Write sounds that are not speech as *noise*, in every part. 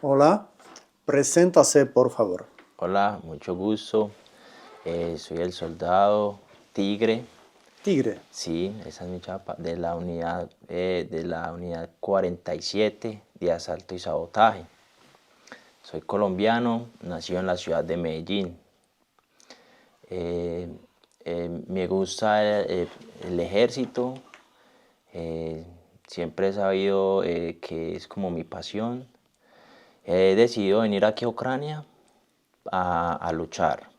Hola, preséntase por favor. Hola, mucho gusto. Eh, soy el soldado Tigre. Tigre. Sí, esa es mi chapa, de la unidad, eh, de la unidad 47 de asalto y sabotaje. Soy colombiano, nacido en la ciudad de Medellín. Eh, me gusta el, el ejército, siempre he sabido que es como mi pasión he decidido venir aquí a Ucrania a, luchar,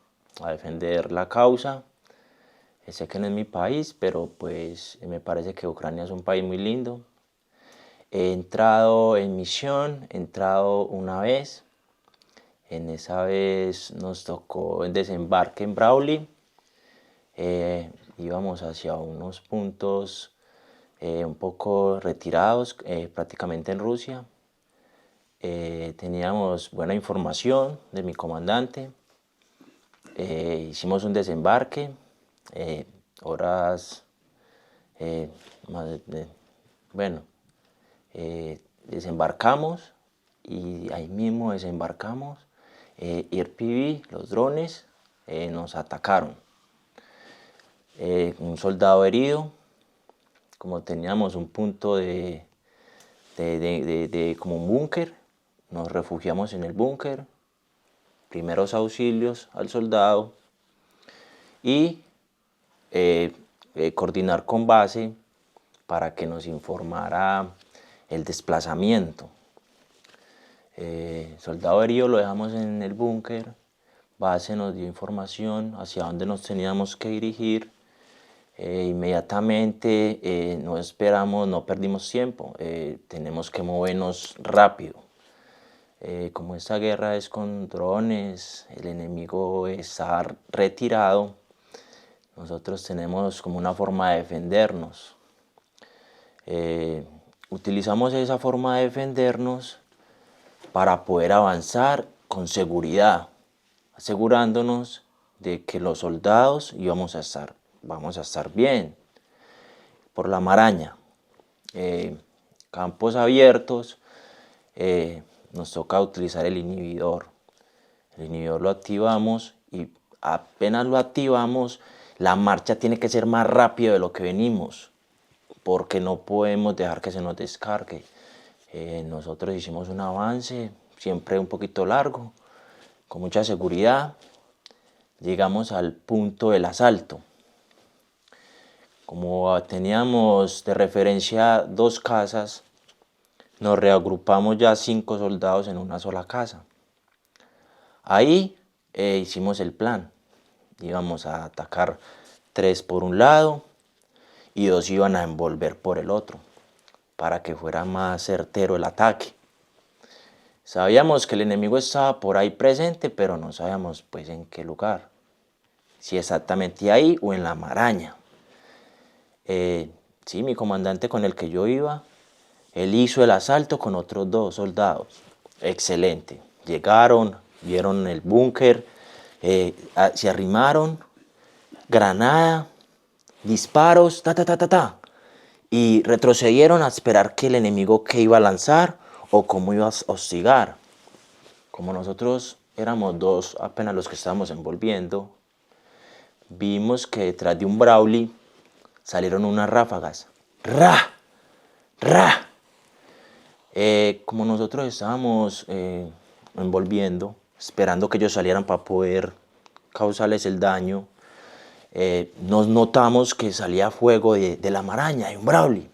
a defender la causa. Sé que no es mi país, pero pues me parece que Ucrania es un país muy lindo. He entrado en misión, he entrado una vez. En esa vez nos tocó el desembarque en Brawley. Eh, íbamos hacia unos puntos eh, un poco retirados, eh, prácticamente en Rusia. Eh, teníamos buena información de mi comandante, eh, hicimos un desembarque, eh, horas, bueno, desembarcamos y ahí mismo desembarcamos, IRPV, los drones, nos atacaron. un soldado herido, como teníamos un punto de, de como un búnker, nos refugiamos en el búnker, primeros auxilios al soldado y eh, eh, coordinar con base para que nos informara el desplazamiento. Eh, soldado herido lo dejamos en el búnker, base nos dio información hacia dónde nos teníamos que dirigir, inmediatamente no esperamos, no perdimos tiempo, tenemos que movernos rápido. Eh, como esta guerra es con drones, el enemigo está retirado, nosotros tenemos como una forma de defendernos. Eh, utilizamos esa forma de defendernos para poder avanzar con seguridad, asegurándonos de que los soldados íbamos a estar, vamos a estar bien. Por la maraña, eh, campos abiertos, nos toca utilizar el inhibidor. El inhibidor lo activamos y apenas lo activamos, la marcha tiene que ser más rápido de lo que venimos, porque no podemos dejar que se nos descargue. Eh, nosotros hicimos un avance, siempre un poquito largo, con mucha seguridad. Llegamos al punto del asalto. Como teníamos de referencia dos casas, nos reagrupamos ya cinco soldados en una sola casa. Ahí eh, hicimos el plan. Íbamos a atacar tres por un lado y dos iban a envolver por el otro para que fuera más certero el ataque. Sabíamos que el enemigo estaba por ahí presente, pero no sabíamos pues en qué lugar. Si exactamente ahí o en la maraña. Eh, sí, mi comandante con el que yo iba él hizo el asalto con otros dos soldados. Excelente. Llegaron, vieron el búnker, eh, se arrimaron, granada, disparos, ta, ta, ta, ta, ta. Y retrocedieron a esperar que el enemigo que iba a lanzar o cómo iba a hostigar. Como nosotros éramos dos apenas los que estábamos envolviendo, vimos que detrás de un Brawley salieron unas ráfagas. ¡Ra! ¡Ra! Eh, como nosotros estábamos eh, envolviendo, esperando que ellos salieran para poder causarles el daño, eh, nos notamos que salía fuego de, la maraña, de un Brawley.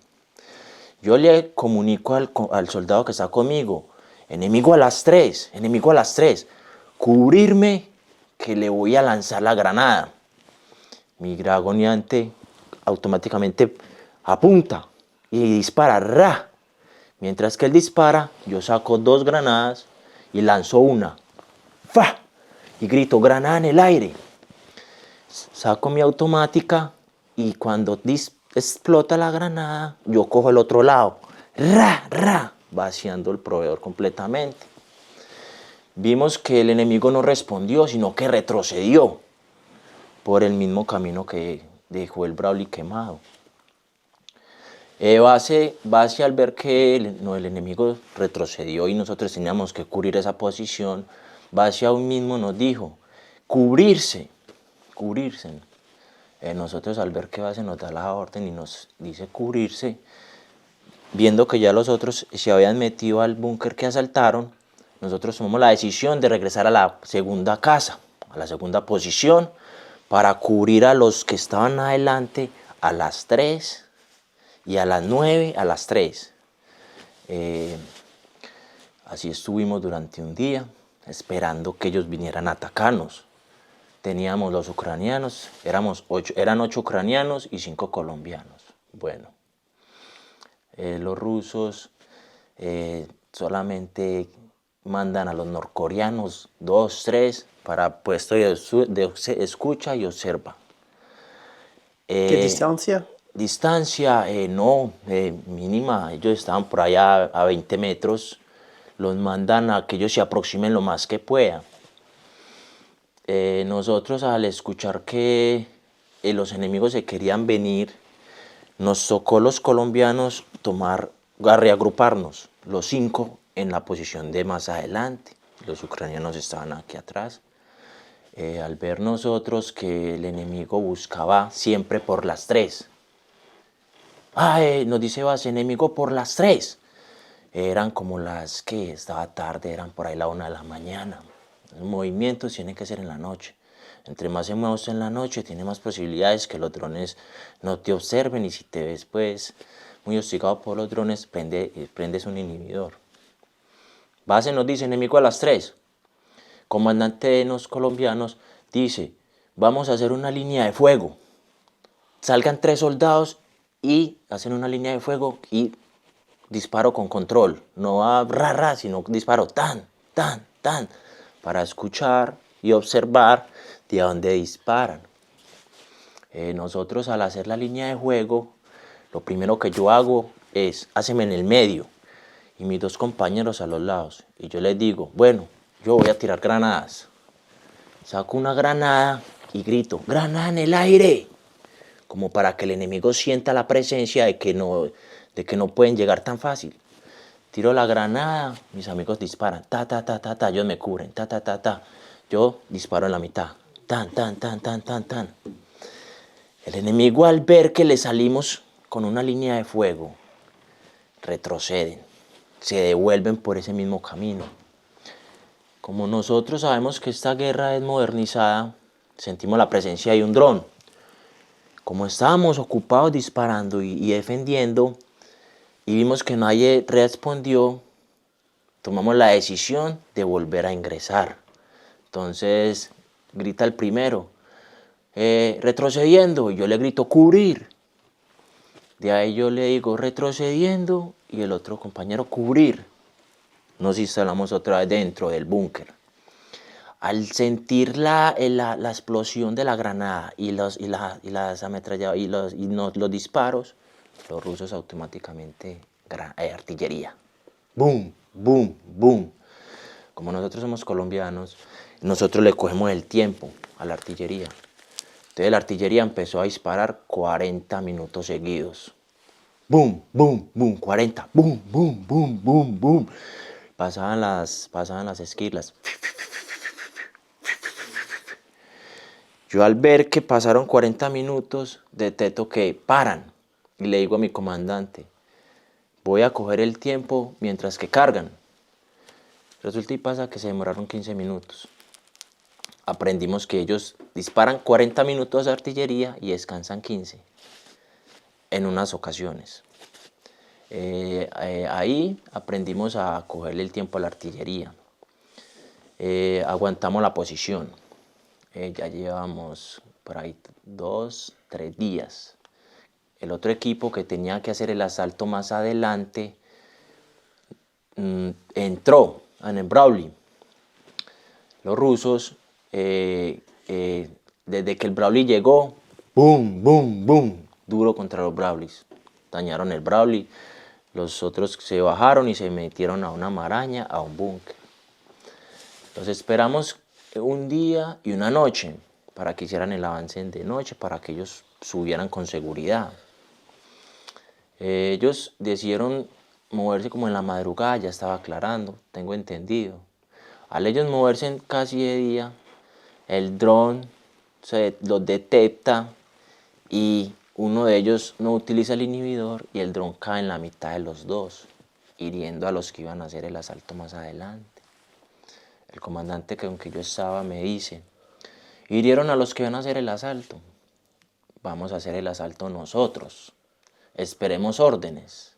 Yo le comunico al, al, soldado que está conmigo, enemigo a las tres, enemigo a las tres, cubrirme que le voy a lanzar la granada. Mi dragoniante automáticamente apunta y dispara, ra, Mientras que él dispara, yo saco dos granadas y lanzo una. ¡Fa! Y grito, granada en el aire. Saco mi automática y cuando explota la granada, yo cojo el otro lado. ¡Ra! ¡Ra! Vaciando el proveedor completamente. Vimos que el enemigo no respondió, sino que retrocedió por el mismo camino que dejó el Brawley quemado. Eh, base, base al ver que el, no, el enemigo retrocedió y nosotros teníamos que cubrir esa posición, Base aún mismo nos dijo, cubrirse, cubrirse. Eh, nosotros al ver que Base nos da la orden y nos dice cubrirse, viendo que ya los otros se habían metido al búnker que asaltaron, nosotros tomamos la decisión de regresar a la segunda casa, a la segunda posición, para cubrir a los que estaban adelante a las 3 y a las 9 a las 3. Eh, así estuvimos durante un día, esperando que ellos vinieran a atacarnos. Teníamos los ucranianos, éramos ocho, eran ocho ucranianos y cinco colombianos. Bueno, eh, los rusos eh, solamente mandan a los norcoreanos dos, tres para puesto de, de escucha y observa. ¿Qué distancia? Distancia, eh, no, eh, mínima. Ellos estaban por allá a 20 metros. Los mandan a que ellos se aproximen lo más que puedan. Eh, nosotros al escuchar que los enemigos se querían venir, nos tocó los colombianos tomar, a reagruparnos, los cinco en la posición de más adelante. Los ucranianos estaban aquí atrás. al ver nosotros que el enemigo buscaba siempre por las tres, Ay, nos dice base enemigo por las tres. Eran como las que estaba tarde, eran por ahí la una de la mañana. Los movimientos tienen que ser en la noche. Entre más se mueve en la noche, tiene más posibilidades que los drones no te observen y si te ves pues muy hostigado por los drones, prende, eh, prendes un inhibidor. Base nos dice enemigo a las tres. Comandante de los colombianos dice, vamos a hacer una línea de fuego. Salgan tres soldados y hacen una línea de fuego y disparo con control. No va ra, ra, sino disparo tan, tan, tan, para escuchar y observar de dónde disparan. Eh, nosotros al hacer la línea de fuego, lo primero que yo hago es, haceme en el medio y mis dos compañeros a los lados. Y yo les digo, bueno, yo voy a tirar granadas. Saco una granada y grito, granada en el aire como para que el enemigo sienta la presencia de que no, de que no pueden llegar tan fácil. Tiro la granada, mis amigos disparan, ta, ta, ta, ta, ta, ellos me cubren, ta, ta, ta, ta. Yo disparo en la mitad, tan, tan, tan, tan, tan, tan. El enemigo al ver que le salimos con una línea de fuego, retroceden, se devuelven por ese mismo camino. Como nosotros sabemos que esta guerra es modernizada, sentimos la presencia de un dron como estábamos ocupados disparando y, defendiendo y vimos que nadie respondió, tomamos la decisión de volver a ingresar. Entonces grita el primero, eh, retrocediendo, y yo le grito cubrir. De ahí yo le digo retrocediendo y el otro compañero cubrir. Nos instalamos otra vez dentro del búnker al sentir la, eh, la, la, explosión de la granada y los, y la, y las ametralladoras y, los, y no, los disparos, los rusos automáticamente eh, artillería. Boom, boom, boom. Como nosotros somos colombianos, nosotros le cogemos el tiempo a la artillería. Entonces la artillería empezó a disparar 40 minutos seguidos. Boom, boom, boom, 40, boom, boom, boom, boom, boom. Pasaban las, pasaban las esquirlas. Yo al ver que pasaron 40 minutos, detecto que paran y le digo a mi comandante, voy a coger el tiempo mientras que cargan. Resulta y pasa que se demoraron 15 minutos. Aprendimos que ellos disparan 40 minutos de artillería y descansan 15 en unas ocasiones. Eh, eh, ahí aprendimos a cogerle el tiempo a la artillería. Eh, aguantamos la posición eh, ya llevamos por ahí dos, tres días. El otro equipo que tenía que hacer el asalto más adelante mm, entró en el Brawley. Los rusos, eh, desde que el Brawley llegó, boom, boom, boom, duro contra los Brawleys. Dañaron el Brawley. Los otros se bajaron y se metieron a una maraña, a un búnker. Los esperamos un día y una noche para que hicieran el avance de noche, para que ellos subieran con seguridad. Eh, ellos decidieron moverse como en la madrugada, ya estaba aclarando, tengo entendido. Al ellos moverse casi de día, el dron se los detecta y uno de ellos no utiliza el inhibidor y el dron cae en la mitad de los dos, hiriendo a los que iban a hacer el asalto más adelante. El comandante que aunque yo estaba me dice, hirieron a los que iban a hacer el asalto, vamos a hacer el asalto nosotros, esperemos órdenes.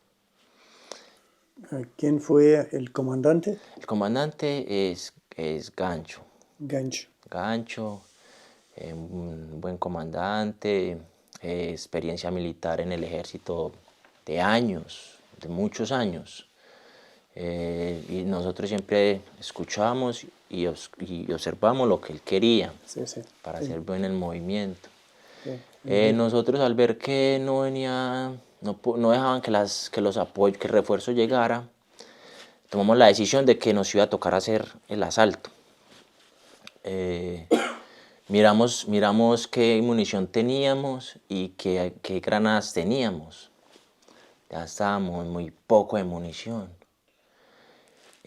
¿Quién fue el comandante? El comandante es, es Gancho. Gancho. Gancho, eh, un buen comandante, eh, experiencia militar en el ejército de años, de muchos años. Eh, y nosotros siempre escuchamos y, observamos lo que él quería para hacer buen el movimiento. nosotros al ver que no venía, no, no dejaban que, las, que los apoyos, que el refuerzo llegara, tomamos la decisión de que nos iba a tocar hacer el asalto. *coughs* Miramos, miramos qué munición teníamos y qué, qué granadas teníamos. Ya estábamos muy poco de munición.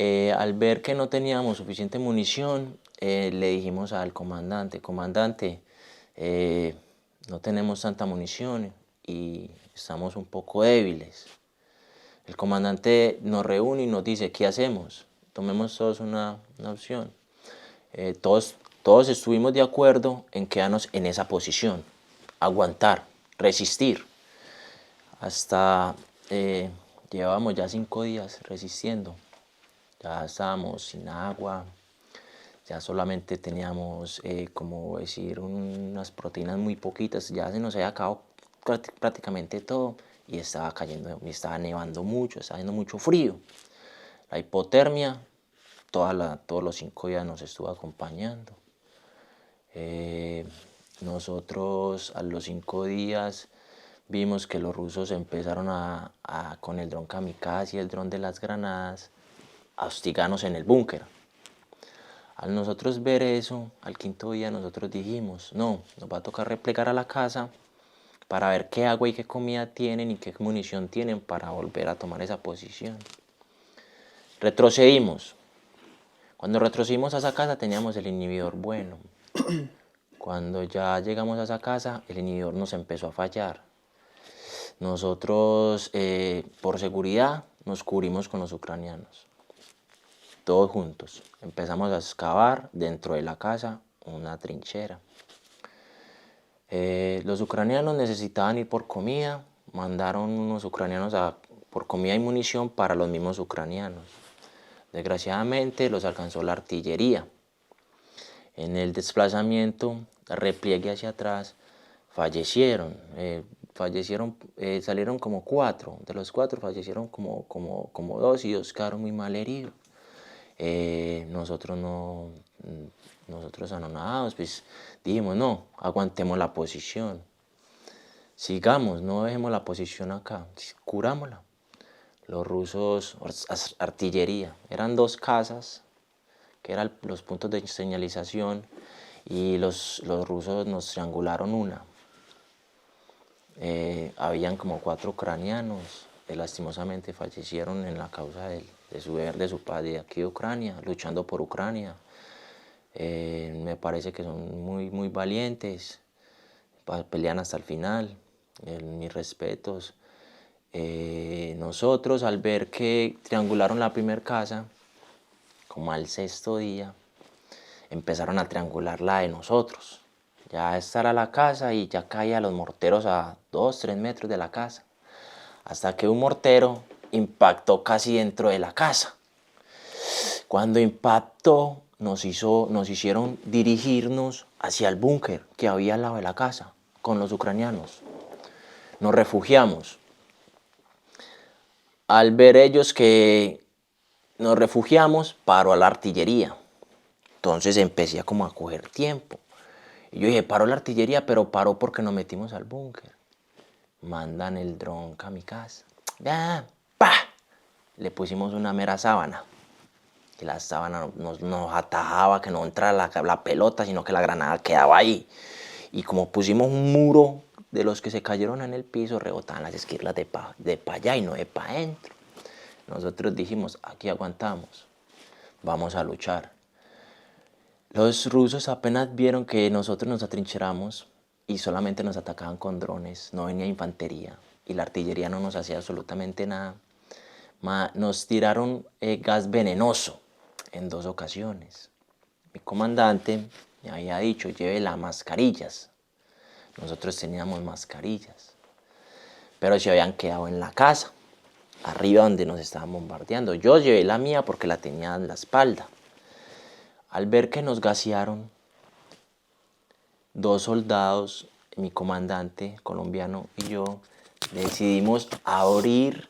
Eh, al ver que no teníamos suficiente munición, eh, le dijimos al comandante, comandante, eh, no tenemos tanta munición y estamos un poco débiles. El comandante nos reúne y nos dice, ¿qué hacemos? Tomemos todos una, una opción. todos todos estuvimos de acuerdo en quedarnos en esa posición, aguantar, resistir. Hasta llevábamos ya cinco días resistiendo. Ya estábamos sin agua, ya solamente teníamos, eh, como decir, unas proteínas muy poquitas, ya se nos había acabado prácticamente todo y estaba cayendo, estaba nevando mucho, estaba haciendo mucho frío. La hipotermia toda todos los cinco días nos estuvo acompañando. Eh, nosotros a los cinco días vimos que los rusos empezaron a, con el dron kamikaze y el dron de las granadas a hostigarnos en el búnker. Al nosotros ver eso, al quinto día nosotros dijimos, no, nos va a tocar replegar a la casa para ver qué agua y qué comida tienen y qué munición tienen para volver a tomar esa posición. Retrocedimos. Cuando retrocedimos a esa casa teníamos el inhibidor bueno. *coughs* Cuando ya llegamos a esa casa, el inhibidor nos empezó a fallar. Nosotros, eh, por seguridad, nos cubrimos con los ucranianos. Todos juntos. Empezamos a excavar dentro de la casa una trinchera. Eh, los ucranianos necesitaban ir por comida. Mandaron unos ucranianos a, por comida y munición para los mismos ucranianos. Desgraciadamente los alcanzó la artillería. En el desplazamiento, repliegue hacia atrás, fallecieron. Eh, fallecieron, eh, salieron como cuatro. De los cuatro fallecieron como, como, como dos y dos quedaron muy mal heridos. Eh, nosotros no, nosotros anonadados, pues dijimos, no, aguantemos la posición. Sigamos, no dejemos la posición acá, curámosla. Los rusos, artillería, eran dos casas que eran los puntos de señalización, y los, los rusos nos triangularon una. Eh, habían como cuatro ucranianos, que lastimosamente fallecieron en la causa de, de su de su padre aquí de Ucrania, luchando por Ucrania. Eh, me parece que son muy, muy valientes, pelean hasta el final, mis respetos. Eh, nosotros al ver que triangularon la primera casa, como al sexto día, empezaron a triangular la de nosotros. Ya esta era la casa y ya caía los morteros a dos, tres metros de la casa. Hasta que un mortero impactó casi dentro de la casa. Cuando impactó, nos, hizo, nos hicieron dirigirnos hacia el búnker que había al lado de la casa con los ucranianos. Nos refugiamos. Al ver ellos que nos refugiamos, paró a la artillería. Entonces empecé a como a coger tiempo. Y yo dije, paró la artillería, pero paró porque nos metimos al búnker. Mandan el dron kamikaze. ¡Ah! Le pusimos una mera sábana. Que la sábana nos, nos atajaba, que no entrara la, la pelota, sino que la granada quedaba ahí. Y como pusimos un muro de los que se cayeron en el piso rebotaban las esquirlas de para de pa allá y no de para adentro. Nosotros dijimos, aquí aguantamos, vamos a luchar. Los rusos apenas vieron que nosotros nos atrincheramos y solamente nos atacaban con drones, no venía infantería y la artillería no nos hacía absolutamente nada. Nos tiraron eh, gas venenoso en dos ocasiones. Mi comandante me había dicho, lleve las mascarillas. Nosotros teníamos mascarillas, pero se habían quedado en la casa, arriba donde nos estaban bombardeando. Yo llevé la mía porque la tenía en la espalda. Al ver que nos gasearon, dos soldados, mi comandante colombiano y yo, decidimos abrir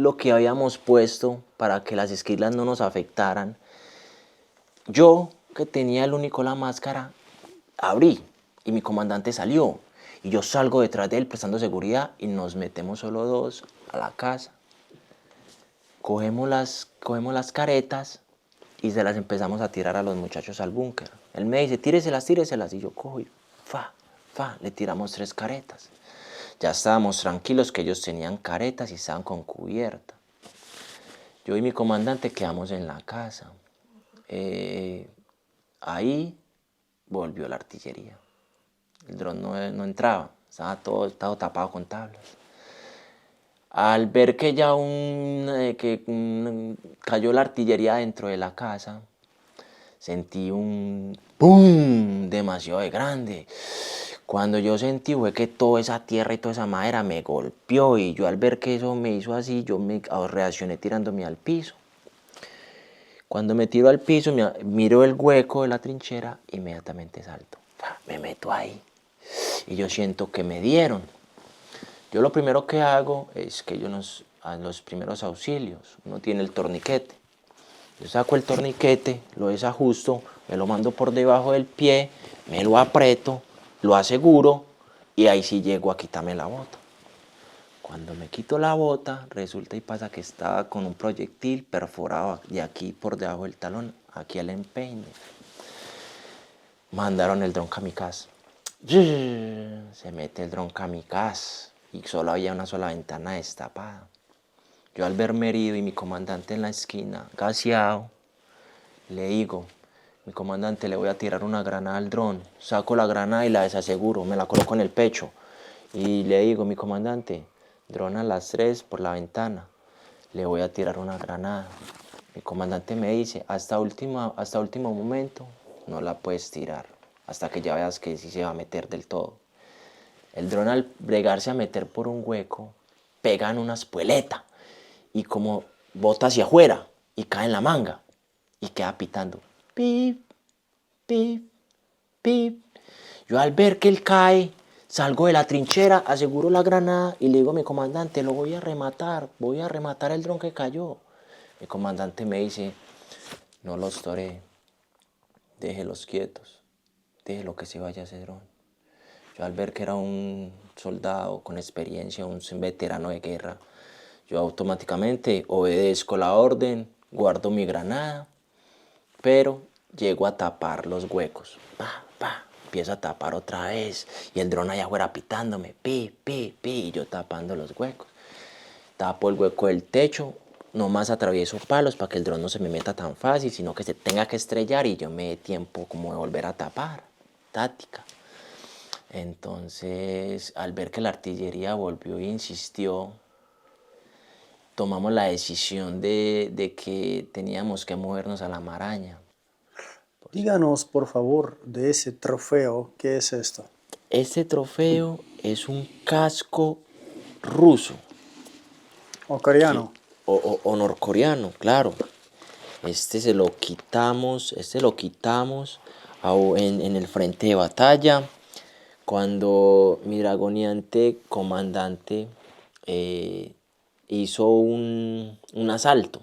lo que habíamos puesto para que las esquilas no nos afectaran. Yo, que tenía el único la máscara, abrí y mi comandante salió. Y yo salgo detrás de él prestando seguridad y nos metemos solo dos a la casa. Cogemos las, cogemos las caretas y se las empezamos a tirar a los muchachos al búnker. Él me dice, tíreselas, tíreselas. Y yo cojo y fa, fa, le tiramos tres caretas. Ya estábamos tranquilos que ellos tenían caretas y estaban con cubierta. Yo y mi comandante quedamos en la casa. Eh, ahí volvió la artillería. El dron no, entraba, estaba todo, tapado con tablas. Al ver que ya un, eh, que cayó la artillería dentro de la casa, sentí un ¡pum! demasiado grande. Cuando yo sentí fue que toda esa tierra y toda esa madera me golpeó y yo al ver que eso me hizo así, yo me reaccioné tirándome al piso. Cuando me tiro al piso, miro el hueco de la trinchera, inmediatamente salto. Me meto ahí y yo siento que me dieron. Yo lo primero que hago es que yo nos, a los primeros auxilios, uno tiene el torniquete. Yo saco el torniquete, lo desajusto, me lo mando por debajo del pie, me lo aprieto, lo aseguro y ahí sí llego a quitarme la bota. Cuando me quito la bota, resulta y pasa que estaba con un proyectil perforado de aquí por debajo del talón, aquí al empeine. Mandaron el dron kamikaze. Se mete el dron kamikaze y solo había una sola ventana destapada. Yo al verme herido y mi comandante en la esquina, gaseado, le digo, mi comandante, le voy a tirar una granada al dron. Saco la granada y la desaseguro, me la coloco en el pecho. Y le digo, mi comandante, dron a las tres por la ventana, le voy a tirar una granada. Mi comandante me dice, hasta último, hasta último momento no la puedes tirar, hasta que ya veas que sí se va a meter del todo. El dron al bregarse a meter por un hueco, pega en una espueleta y como bota hacia afuera y cae en la manga y queda pitando. Pip, pip, pip. Yo al ver que él cae, salgo de la trinchera, aseguro la granada y le digo a mi comandante, lo voy a rematar, voy a rematar el dron que cayó. Mi comandante me dice, no los toré, déjelos quietos, déjelo que se vaya ese dron al ver que era un soldado con experiencia, un veterano de guerra, yo automáticamente obedezco la orden, guardo mi granada, pero llego a tapar los huecos. Pa, pa, empiezo a tapar otra vez y el dron allá afuera pitándome, pi, pi, pi, y yo tapando los huecos. Tapo el hueco del techo, nomás atravieso palos para que el dron no se me meta tan fácil, sino que se tenga que estrellar y yo me dé tiempo como de volver a tapar. Táctica. Entonces, al ver que la artillería volvió e insistió, tomamos la decisión de, que teníamos que movernos a la maraña. Díganos, por favor, de ese trofeo, ¿qué es esto? Este trofeo es un casco ruso. ¿O coreano? o, norcoreano, claro. Este se lo quitamos, este lo quitamos en, en el frente de batalla cuando mi dragoniante comandante eh, hizo un, asalto.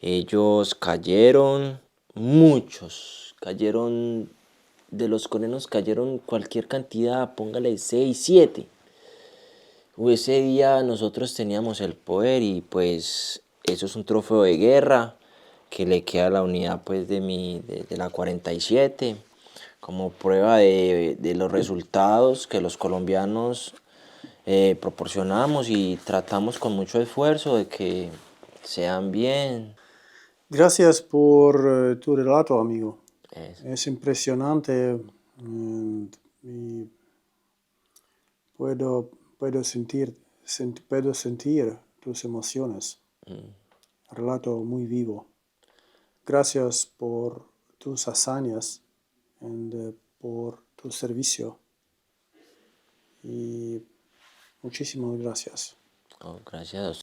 Ellos cayeron, muchos, cayeron, de los coreanos cayeron cualquier cantidad, póngale 6, 7. Ese día nosotros teníamos el poder y pues eso es un trofeo de guerra que le queda a la unidad pues de, mi, de la 47 como prueba de, de los resultados que los colombianos eh, proporcionamos y tratamos con mucho esfuerzo de que sean bien. Gracias por eh, tu relato, amigo. Es- Es impresionante mm, y puedo, puedo, sentir, sent- puedo sentir tus emociones. Relato muy vivo. Gracias por tus hazañas y por tu servicio. Y muchísimas gracias. oh, gracias